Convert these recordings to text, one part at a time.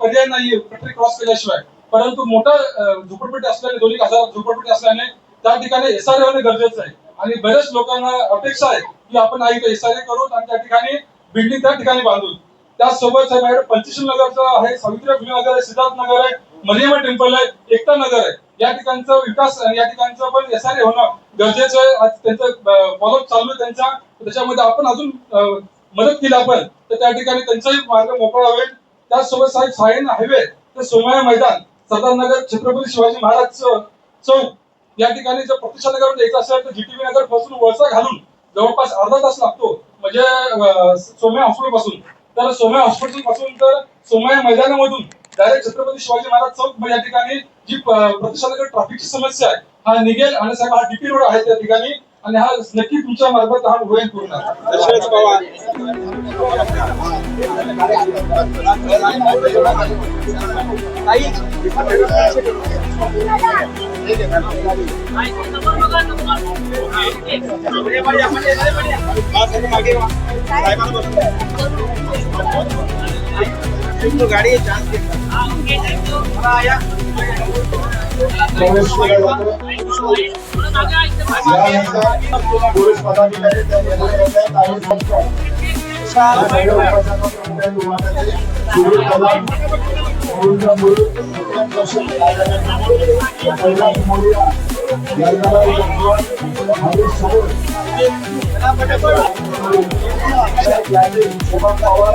पर्याय नाहीये पटरी क्रॉस केल्याशिवाय. परंतु मोठा झोपडपट्टी असल्याने दोन्ही हजार झोपडपट्टी असल्याने त्या ठिकाणी एसआर होणे गरजेचं आहे. आणि बऱ्याच लोकांना अपेक्षा आहे की आपण आई एसआरए करू आणि त्या ठिकाणी बिल्डिंग त्या ठिकाणी बांधून. त्याचसोबत साहेब माझ्याकडे पंचशील नगरचं आहे सावित्री फुले नगर आहे सिद्धार्थ नगर आहे मलिमा टेम्पल आहे एकता नगर आहे. या ठिकाणचा विकास या ठिकाणचं पण एसआर होणं गरजेचं आहे. आज त्यांचं फॉलोअप चालू आहे त्यांचा. त्याच्यामध्ये आपण अजून मदत केली आपण तर त्या ठिकाणी त्यांचाही मार्ग मोकळा होईल. त्याचसोबत साहेब सायन हायवे ते सोमया मैदान सरदार नगर छत्रपती शिवाजी महाराज चौक या ठिकाणी जर प्रतिष्ठा नगर यायचं असेल तर जीटीबी नगरपासून वळसा घालून जवळपास अर्धा तास लागतो. म्हणजे सोमया हॉस्पिटलपासून तर सोमया हॉस्पिटलपासून तर सोमया मैदानामधून डायरेक्ट छत्रपती शिवाजी महाराज चौक या ठिकाणी जी प- ट्रॅफिकची समस्या आहे हा निघेल आणि साहेब हा डीपी रोड आहे त्या ठिकाणी. आणि हा नक्की तुमच्या मार्फत हा होईल पूर्ण दशरथ पवार मागे. साहेबांना गाडी आहे, चान्स घे. हा, या. प्रवेश केला जातो यानंतर पोलीस पदाधिकारी त्या ठिकाणी येतात आणि बघतात. या सगळ्या उपस्थितांच्या विमानाचे सुरू कलाम, मुरुंजा मुरुड, विक्रम कौशल, कैलास मोरिया, यल्लारा यशवंत, हरीश सरोज, यादव, शुभम पवार,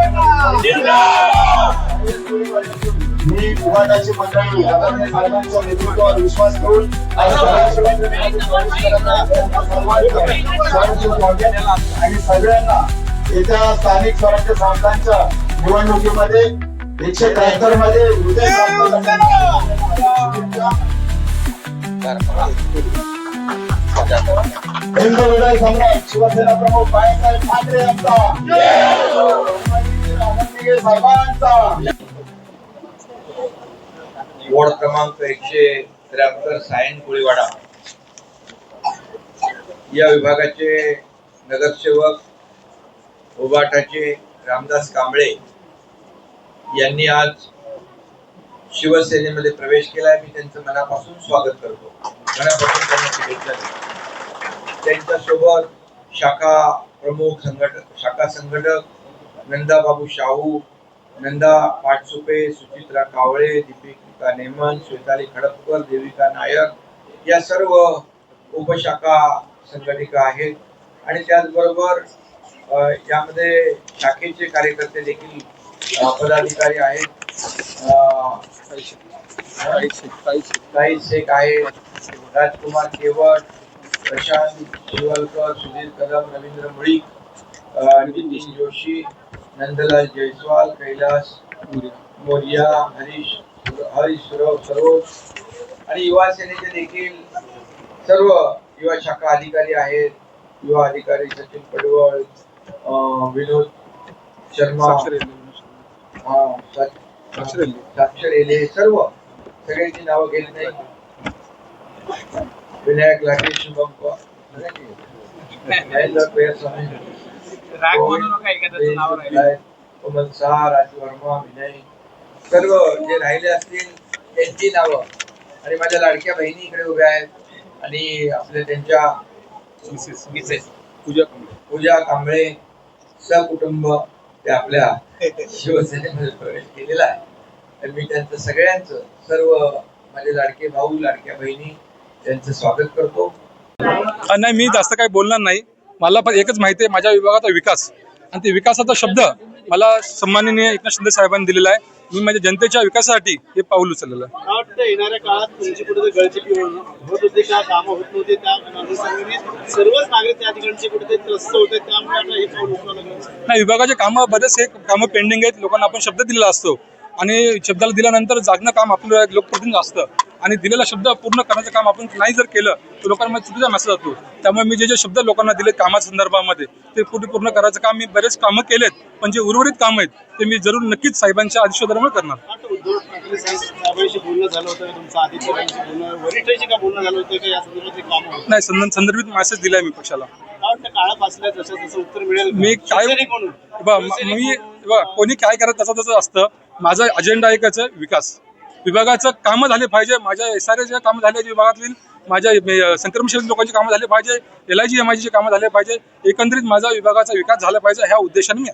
मंडळी साहेबांच्या नेतृत्वावर विश्वास ठेवून आणि सगळ्यांना येत्या स्थानिक स्वराज्य संस्थांच्या निवडणुकीमध्ये एकशे त्र्याहत्तरमध्ये हिंदू विजय सम्राट शिवसेना प्रमुख बाळासाहेब ठाकरे यांचा. साहेबांचा. वॉर्ड क्रमांक एकशे त्र्याहत्तर सायन कोळीवाडा. या विभागाचे नगरसेवक उबाटाचे रामदास कांबळे यांनी आज शिवसेनेमध्ये प्रवेश केलाय. मी त्यांचं मनापासून स्वागत करतो. मनापासून त्यांना शुभेच्छा देतो. त्यांच्यासोबत शाखा प्रमुख संघटक शाखा संघटक नंदाबाबू शाहू नंदा पाटसुपे सुचित्रा कावळे दीपिक नेमन श्वेताली खडपकर देविका नायक या सर्व उपशाखा संघटिका आहेत. आणि त्याचबरोबर यामध्ये शाखेचे कार्यकर्ते देखील पदाधिकारी आहेत. काही शेख आहेत राजकुमार केवट प्रशांत शिवलकर सुधीर कदम रवींद्र मुळीक नितीन जोशी नंदलाल जयस्वाल कैलास मोरिया हरीश हरीश सुरव सरोज आणि युवा सेनेचे देखील सर्व युवा शाखा अधिकारी आहेत. युवा अधिकारी सचिन पडवळ विनोद शर्मा हा, साक्षर एले सर्व सगळ्यांची नावं घेत नाही विनायक लाटे शुभम कोमल शाह राजू वर्मा विनय सर्व जे राहिले असतील त्यांची नावं. आणि माझ्या लाडक्या बहिणी इकडे उभ्या आहेत. आणि आपल्या त्यांच्या पूजा कांबळे. सकुटुंब ते आपल्या शिवसेनेमध्ये प्रवेश केलेला आहे. तर मी त्यांचं सगळ्यांचं सर्व माझे लाडके भाऊ लाडक्या बहिणी त्यांचं स्वागत करतो. नाही मी जास्त काही बोलणार नाही. मला पण एकच माहिती आहे माझ्या विभागाचा विकास. आणि ते विकासाचा शब्द मला सन्माननीय एकनाथ शिंदे साहेबांनी दिलेला आहे. मी माझ्या जनतेच्या विकासासाठी हे पाऊल उचललेलं आहे. मला वाटतं येणाऱ्या काळात तुमची गळचिपी होणं होत होते का कामं होत नव्हते त्या अनुषंगाने सर्वच नागरिक त्या ठिकाणचे कुठेतरी त्रस्त होते त्यामुळे आता हे पाऊल उचलावं लागलं. नाही विभागाचे कामं बरेचसे कामं पेंडिंग आहेत. लोकांना आपण शब्द दिलेला असतो. आणि शब्दाला दिल्यानंतर जागणं काम आपलं लोकप्रतिनिधी असतं. आणि दिलेला शब्द पूर्ण करण्याचं काम आपण नाही जर केलं तर लोकांमध्ये चुकीचा मेसेज जातो. त्यामुळे मी जे जे शब्द लोकांना दिले कामाच्या संदर्भामध्ये ते पूर्ण पूर्ण करायचं काम मी बरेच कामं केलेत पण जे उर्वरित काम आहेत ते मी जरूर नक्कीच साहेबांच्या आदेशाद्वारे करणार. आता उद्धव ठाकरे साहेब साहेबांशी बोलणं झालं होतं का तुमचं आदित्यरांशी बोलणं वरिष्ठांशी का बोलणं झालं होतं का? या संदर्भातली कामं होत? नाही संदर्भ संदर्भित मेसेज दिलाय मी पक्षाला. मी काय म- कोणी काय करत तसं तसं असतं माझा अजेंडा एकच आहे विकास. विभागाचं कामं झाले पाहिजे माझ्या एस आर एचे कामं झाले विभागातील. माझ्या मे- संक्रमणशील लोकांची कामं झाले पाहिजे एल आय जी एम आयची कामं झाले पाहिजे. एकंदरीत माझा विभागाचा विकास झाला पाहिजे ह्या उद्देशाने मी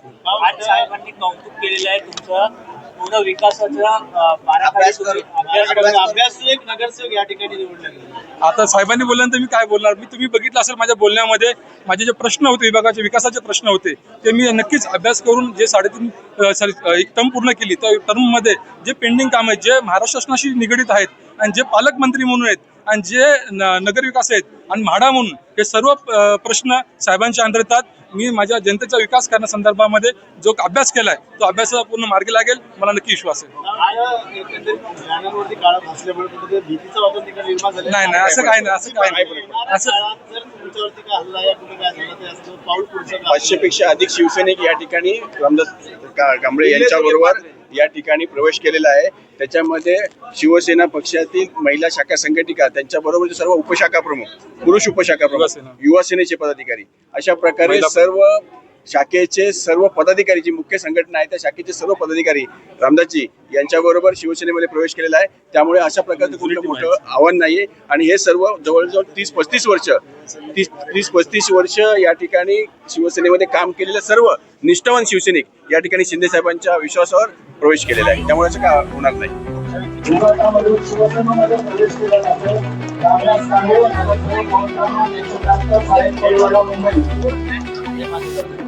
पूर्ण विकासाचा नगरसेवक या ठिकाणी निवडले आता साहेबांनी बोलल्यानंतर मी काय बोलणार? मी तुम्ही बघितलं असेल माझ्या बोलण्यामध्ये माझे जे प्रश्न होते विभागाचे विकासाचे प्रश्न होते ते मी नक्कीच अभ्यास करून जे साडेतीन सॉरी एक टर्म पूर्ण केली त्या टर्ममध्ये जे पेंडिंग काम आहेत जे महाराष्ट्र शासनाशी निगडीत आहेत आणि जे पालकमंत्री म्हणून आहेत आणि जे नगरविकास आहेत आणि म्हाडा म्हणून हे सर्व प्रश्न साहेबांच्या अंतर येतात. मी माझ्या जनतेचा विकास करण्यासंदर्भामध्ये जो अभ्यास केलाय तो अभ्यासाचा पूर्ण मार्गी लागेल. मला नक्की विश्वास आहे. नाही नाही असं काही नाही असं काही नाही. असं काळात जर तुमच्यावरती काय हल्ला या कुठे काय झालं तर असं पाऊल पुढचं काय? पाचशेपेक्षा अधिक शिवसैनिक या ठिकाणी कांबळे यांच्या बरोबर या ठिकाणी प्रवेश केलेला आहे त्याच्यामध्ये शिवसेना पक्षातील महिला शाखा संघटिका त्यांच्या बरोबर सर्व उपशाखा प्रमुख पुरुष उपशाखा. प्रमुख युवा सेनेचे पदाधिकारी अशा प्रकारे सर्व शाखेचे सर्व पदाधिकारी जी मुख्य संघटना आहे त्या शाखेचे सर्व पदाधिकारी रामदासजी यांच्याबरोबर शिवसेनेमध्ये प्रवेश केलेला आहे. त्यामुळे अशा प्रकारचं कुठलं मोठं आव्हान नाहीये. आणि हे सर्व जवळजवळ तीस पस्तीस वर्ष तीस तीस पस्तीस वर्ष या ठिकाणी शिवसेनेमध्ये काम केलेले सर्व निष्ठावान शिवसैनिक या ठिकाणी शिंदे साहेबांच्या विश्वासावर प्रवेश केलेला आहे. त्यामुळे असं काय होणार नाही. मुंबई.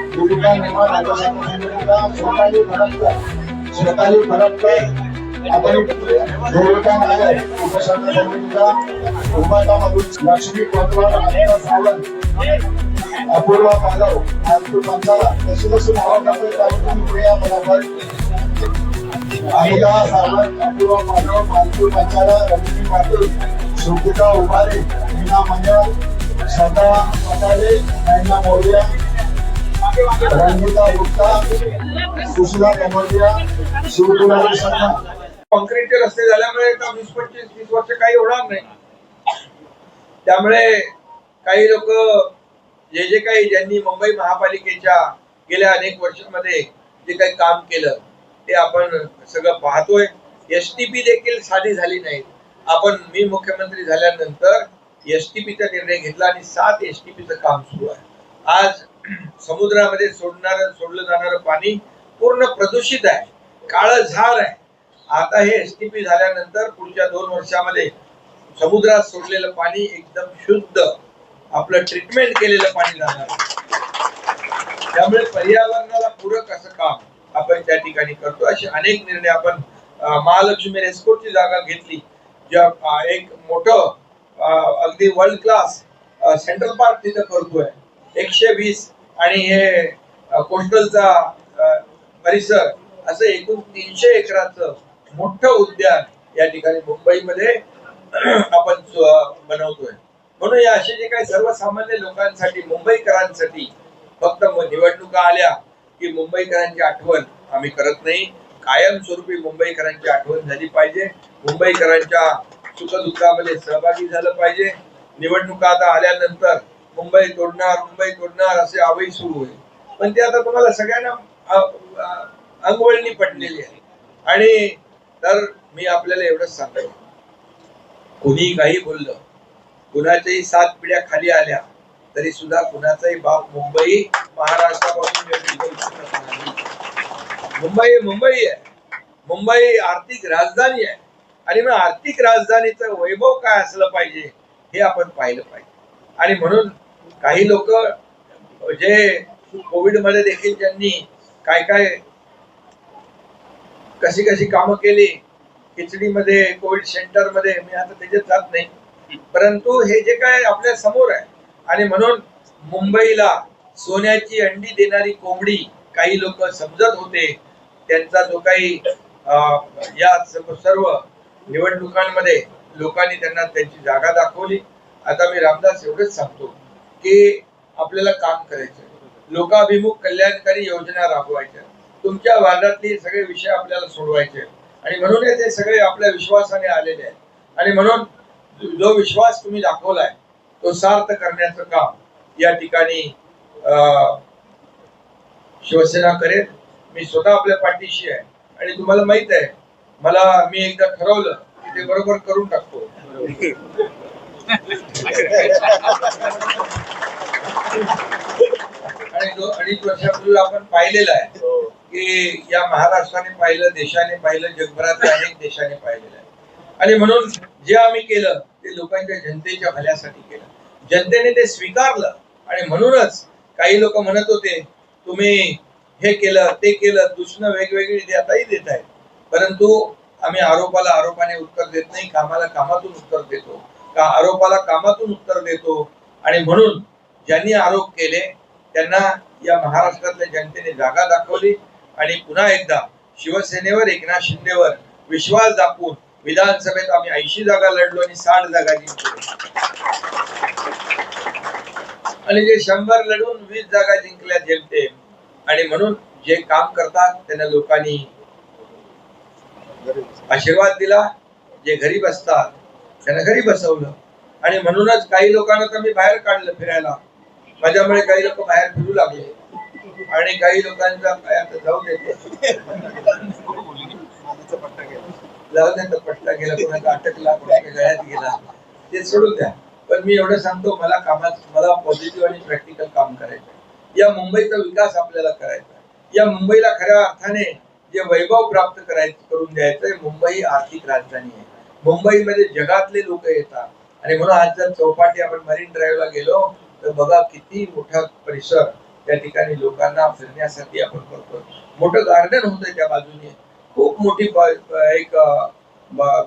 सुचित्रा नेमान आमच्या सर्व उपाटा, साहेबांच्या उपस्थितीत हा प्रवेश केला आहे. दुर्गा नेमान दुर्गा नेमान आमच्या सर्व संघटनेला स्वतःही फरककर स्वतःही फरककर आपण देवता नायर उपशाखा समितीचा उपाटामधून लक्ष्मी कोतवाल अनिता सावंत अपूर्वा पालव आलतू पंचाला जशी जशी नावं टाकले त्यावर तुम्ही पुढे या पदावर अनिता सावंत कॉन्क्रीटचे रस्ते झाल्यामुळे वीस पंचवीस वीस वर्ष काही होणार नाही. त्यामुळे काही लोक जे जे काही ज्यांनी मुंबई महापालिकेच्या गेल्या अनेक वर्षांमध्ये जे काही काम केलं ते आपण सगळं पाहतोय. एस टी पी देखील साधी झाली नाही. आपण मी मुख्यमंत्री झाल्यानंतर एस टी पीचा निर्णय घेतला आणि सात एस टी पीचं काम सुरू आहे. आज समुद्रामध्ये सोडणार सोडलं जाणारं पाणी पूर्ण प्रदूषित आहे. काळं झार आहे. आता हे एस टी पी झाल्यानंतर पुढच्या दोन वर्षामध्ये समुद्रात सोडलेलं पाणी एकदम शुद्ध आपलं ट्रीटमेंट केलेलं पाणी जाणार. त्यामुळे पर्यावरणाला पूरक असं काम आपण त्या ठिकाणी करतो. असे अनेक निर्णय आपण महालक्ष्मी रेस्कोटची जागा घेतली. ज्या एक मोठं अगदी वर्ल्ड क्लास सेंट्रल पार्क तिथं करतोय. एकशे वीस आणि हे कोस्टलचा परिसर असं एकूण तीनशे एकराचं मोठं उद्यान या ठिकाणी मुंबईमध्ये आपण बनवतोय. म्हणून या असे जे काही सर्वसामान्य लोकांसाठी मुंबईकरांसाठी फक्त मग निवडणुका आल्या की मुंबईकरांची आठवण आम्ही करत नाही. कायमस्वरूपी मुंबईकरांची आठवण झाली पाहिजे. मुंबईकरांच्या सुखदुःखामध्ये सहभागी झालं पाहिजे. निवडणुका आता आल्यानंतर मुंबई तोडणार मुंबई तोडणार असे आवई सुरू होईल पण ते आता तुम्हाला सगळ्यांना अंगवळणी पडलेली आहे. आणि तर मी आपल्याला एवढंच सांगतो. कुणी काही बोललं कुणाच्याही सात पिढ्या खाली आल्या तरी सुद्धा कुणाचाही बाप मुंबई महाराष्ट्रापासून मुंबई मुंबई आहे. मुंबई आर्थिक राजधानी आहे. आणि मग आर्थिक राजधानीचं वैभव काय असलं पाहिजे हे आपण पाहिलं पाहिजे. आणि म्हणून काही लोक जे कोविडमध्ये देखील त्यांनी काय काय कशी कशी कामं केली खिचडीमध्ये कोविड सेंटरमध्ये मी आता त्याच्यात जात नाही. परंतु हे जे काय आपल्यासमोर आहे आणि म्हणून मुंबईला सोन्याची अंडी देणारी कोंबडी काही लोक समजत होते त्यांचा जो काही अं, या सर्व सर्व निवडणुकांमध्ये लोकांनी त्यांना त्यांची जागा दाखवली. आता मी रामदास एवढंच सांगतो. की आपल्याला काम करायचं लोकाभिमुख कल्याणकारी योजना राबवायच्या. तुमच्या वार्डातले सगळे विषय आपल्याला सोडवायचे. आणि म्हणून ते सगळे आपल्या विश्वासाने आलेले आहेत. आणि म्हणून जो विश्वास तुम्ही दाखवलाय तो सार्थ करण्याचं काम या ठिकाणी अं, शिवसेना करेल. मी स्वतः आपल्या पाठीशी आहे. आणि तुम्हाला माहीत आहे मला मी एकदा ठरवलं की ते बरोबर करून टाकतो. आणि जो अडीच वर्षापूर्वी आपण पाहिलेला आहे. की या महाराष्ट्राने पाहिलं देशाने पाहिलं जगभरातल्या अनेक देशाने पाहिलेलं आहे. आणि म्हणून जे आम्ही केलं ते लोकांच्या जनतेच्या भल्यासाठी केलं. जनतेने ते स्वीकारलं. आणि म्हणूनच काही लोक म्हणत होते तुम्ही हे केलं ते केलं दुसरं वेगवेगळी देताही देत आहेत. परंतु आम्ही आरोपाला आरोपाने उत्तर देत नाही कामाला कामातून उत्तर देतो. का आरोपाला कामातून उत्तर देतो. आणि म्हणून ज्यांनी आरोप केले त्यांना या महाराष्ट्रातल्या जनतेने जागा दाखवली आणि पुन्हा एकदा शिवसेनेवर एकनाथ शिंदेवर विश्वास दाखवून विधानसभेत आम्ही ऐंशी जागा लढलो आणि साठ जागा जिंकलो. आणि जे शंभर लढून वीस जागा जिंकल्या जेमते आणि म्हणून जे काम करतात त्यांना लोकांनी आशीर्वाद दिला जे घरी बसतात त्यांना घरी बसवलं. आणि म्हणूनच काही लोकांना तर मी बाहेर काढलं फिरायला. माझ्यामुळे काही लोक बाहेर फिरू लागले. आणि काही लोकांचा काय आता जाऊ देते जाऊ देत पट्टा गेला कोणाचा अटकला कोणाच्या गळ्यात गेला. ते सोडून द्या. पण मी एवढं सांगतो मला कामात मला पॉझिटिव्ह आणि प्रॅक्टिकल काम करायचं या मुंबईचा विकास आपल्याला करायचा या मुंबईला खऱ्या अर्थाने जे वैभव प्राप्त करायचं करून द्यायचंय मुंबई आर्थिक राजधानी आहे. मुंबईमध्ये जगातले लोक येतात. आणि म्हणून आज जर चौपाटी आपण मरीन ड्राईव्हला गेलो तर बघा किती मोठा परिसर त्या ठिकाणी लोकांना फिरण्यासाठी आपण करतो मोठं गार्डन होतं त्या बाजूने. खूप मोठी एक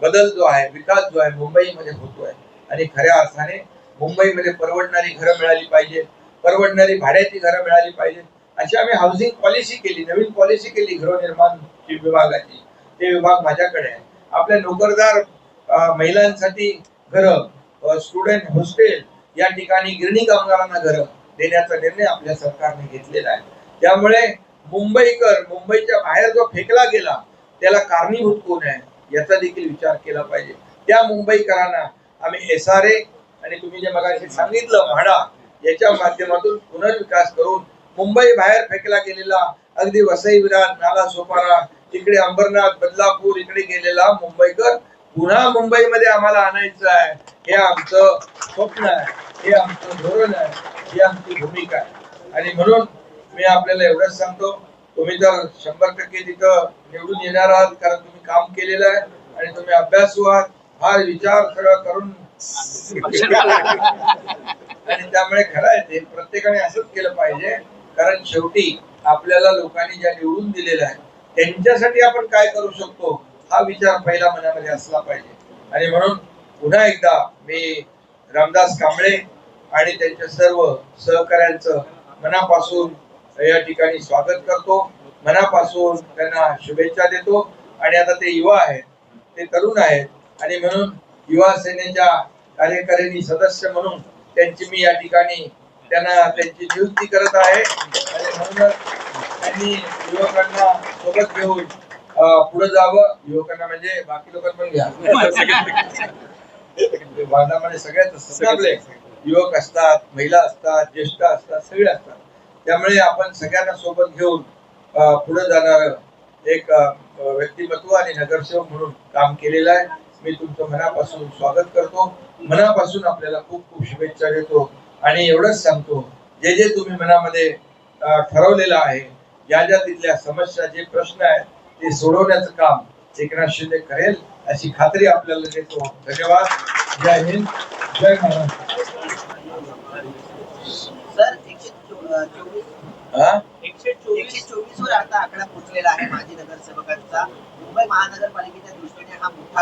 बदल जो आहे विकास जो आहे मुंबईमध्ये होतोय. आणि खऱ्या अर्थाने मुंबईमध्ये परवडणारी घरं मिळाली पाहिजे परवडणारी भाड्याची घरं मिळाली पाहिजे अशी आम्ही हाऊसिंग पॉलिसी केली नवीन पॉलिसी केली गृहनिर्माण विभागाची. ते विभाग माझ्याकडे आहे. आपल्या नोकरदार महिलांसाठी घरं स्टुडंट हॉस्टेल या ठिकाणी गिरणी कामगारांना घरं देण्याचा निर्णय आपल्या सरकारने घेतलेला आहे. त्यामुळे मुंबईकर मुंबईच्या बाहेर जो फेकला गेला त्याला कारणीभूत कोण आहे? याचा देखील विचार केला पाहिजे. त्या मुंबईकरांना आम्ही एस आर ए आणि तुम्ही जे मगाशी सांगितलं म्हाडा याच्या माध्यमातून पुनर्विकास करून मुंबई बाहेर फेकला गेलेला अगदी वसई विरार नाला सोपारा इकडे अंबरनाथ बदलापूर इकडे गेलेला मुंबईकर पुन्हा मुंबईमध्ये आम्हाला आणायचं आहे. हे आमचं स्वप्न आहे. हे आमचं धोरण आहे. ही आमची भूमिका आहे. आणि म्हणून मी आपल्याला एवढंच सांगतो तुम्ही जर शंभर टक्के तिथं निवडून येणार आहात कारण तुम्ही काम केलेलं आहे आणि तुम्ही अभ्यासू आहात फार विचार सगळं करून. आणि त्यामुळे खरं आहे ते प्रत्येकाने असंच केलं पाहिजे कारण शेवटी आपल्याला लोकांनी ज्या निवडून दिलेल्या आहे त्यांच्यासाठी आपण काय करू शकतो? हा विचार पहिला मनामध्ये असला पाहिजे. आणि म्हणून पुन्हा एकदा मी रामदास कांबळे आणि त्यांच्या सर्व सहकाऱ्यांचं मनापासून या ठिकाणी स्वागत करतो. मनापासून त्यांना शुभेच्छा देतो. आणि आता ते युवा आहेत ते तरुण आहेत. आणि म्हणून युवा सेनेच्या कार्यकारिणी सदस्य म्हणून त्यांची मी या ठिकाणी त्यांना त्यांची नियुक्ती करत आहे. आणि म्हणूनच त्यांनी युवकांना सोबत घेऊन पुढे जावं युवकांना म्हणजे बाकी लोकांना पण घ्या. सगळ्याच असतात आपले युवक असतात महिला असतात ज्येष्ठ असतात सगळे असतात. त्यामुळे आपण सगळ्यांना सोबत घेऊन पुढे जाणार एक व्यक्तिमत्व आणि नगरसेवक म्हणून काम केलेलं आहे. मी तुमचं मनापासून स्वागत करतो. मनापासून आपल्याला खूप खूप शुभेच्छा देतो. आणि एवढंच सांगतो जे जे तुम्ही मनामध्ये ठरवलेलं आहे ज्या ज्या तिथल्या समस्या जे प्रश्न आहेत ते सोडवण्याचं काम एकनाथ शिंदे करेल अशी खात्री आपल्याला देतो. धन्यवाद. जय हिंद. जय महाराष्ट्र.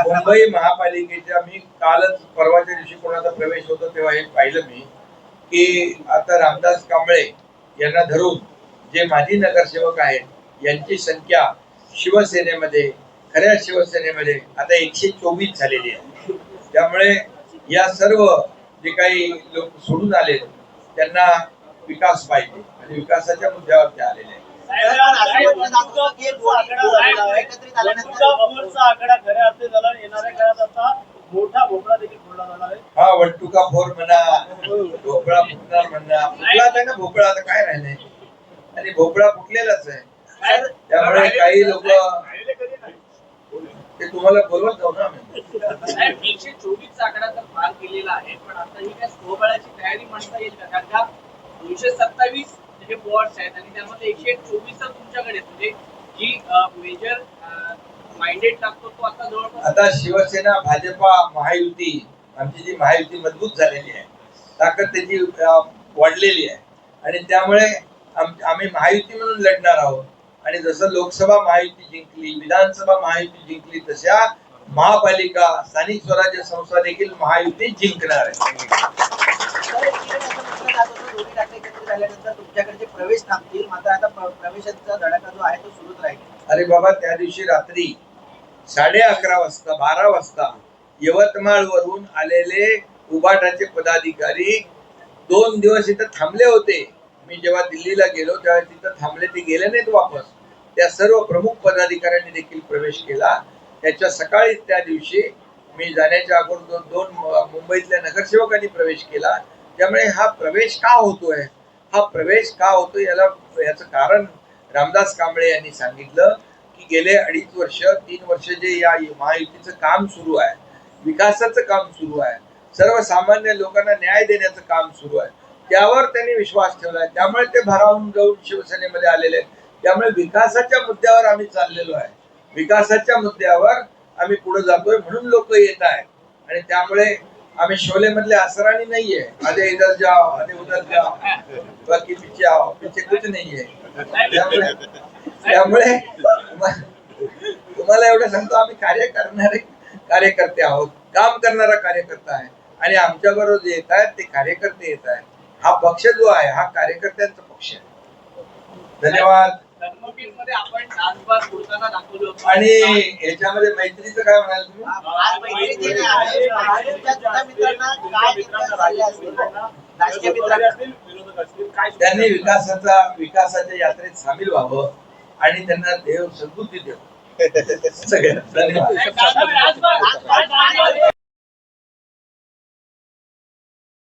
मुंबई महापालिकेच्या मी कालच परवाच्या दिवशी कोणाचा प्रवेश होतो तेव्हा हे पाहिलं मी की आता रामदास कांबळे यांना धरून जे माजी नगरसेवक आहेत यांची संख्या शिवसेनेमध्ये खऱ्या शिवसेनेमध्ये आता एकशे चोवीस झालेली आहे. त्यामुळे या सर्व जे काही लोक सोडून आले त्यांना विकास पाहिजे आणि विकासाच्या मुद्द्यावर ते आलेले आहेत. हा फोर म्हणा भोपळा फुटणार म्हणा फुटला आहे ना भोपळा आता काय राहिले आणि भोपळा फुटलेलाच आहे. त्यामुळे काही लोक ते तुम्हाला बोलवत जाऊ ना एकशे चोवीस आकडा तर पार केलेला आहे पण आता ही काय स्वबळाची तयारी म्हणता येईल का? कारण का दोनशे सत्तावीस जे वॉर्ड्स आहेत आणि त्यामध्ये एकशे चोवीस तुमच्याकडे. म्हणजे जी मेजर माइंडेड टाकतो तो आता जवळपास आता शिवसेना भाजपा महायुती आमची जी महायुती मजबूत झालेली आहे ताकद त्याची वाढलेली आहे. आणि त्यामुळे आम- आम्ही महायुती म्हणून लढणार आहोत. आणि जसं लोकसभा महायुती जिंकली विधानसभा महायुती जिंकली तशा महापालिका स्थानिक स्वराज्य संस्था देखील महायुती जिंकणार आहे. अरे बाबा त्या दिवशी रात्री साडे अकरा वाजता बारा वाजता यवतमाळ वरून आलेले उबाटाचे पदाधिकारी दोन दिवस इथं थांबले होते. मी जेव्हा दिल्लीला गेलो तेव्हा तिथं थांबले ते गेले नाहीत वापस. त्या सर्व प्रमुख पदाधिकाऱ्यांनी देखील प्रवेश केला. त्याच्या सकाळी त्या दिवशी मी जाण्याच्या अगोदर दोन दोन मुंबईतल्या नगरसेवकांनी प्रवेश केला. त्यामुळे हा प्रवेश का होतोय? हा प्रवेश का होतो याला याचं कारण रामदास कांबळे यांनी सांगितलं की गेले अडीच वर्ष तीन वर्ष जे या महायुतीचं काम सुरू आहे विकासाचं काम सुरू आहे सर्वसामान्य लोकांना न्याय देण्याचं काम सुरू आहे त्यावर त्यांनी विश्वास ठेवलाय त्यामुळे ते भरावून जाऊन शिवसेनेमध्ये आलेले आहेत. त्यामुळे विकासाच्या मुद्द्यावर आम्ही चाललेलो आहे. विकासाच्या मुद्द्यावर आम्ही पुढे जातोय म्हणून लोक येत आहेत. आणि त्यामुळे आम्ही शोले मधले असराणी नाहीये. आधे इधर जाओ आधे उधर जाओ. बाकी पिछे आओ पिछे कुछ नाहीये. त्यामुळे त्यामुळे तुम्हाला एवढं सांगतो आम्ही कार्य करणारे कार्यकर्ते आहोत. काम करणारा कार्यकर्ता आहे. आणि आमच्या बरोबर जे येत आहेत ते कार्यकर्ते येत आहेत. हा पक्ष जो आहे हा कार्यकर्त्यांचा पक्ष आहे. धन्यवाद. आणि याच्यामध्ये मैत्रीचं काय म्हणाल तुम्ही? त्यांनी विकासाचा विकासाच्या यात्रेत सामील व्हावं आणि त्यांना देव सद्बुद्धी देव. सगळ्या धन्यवाद.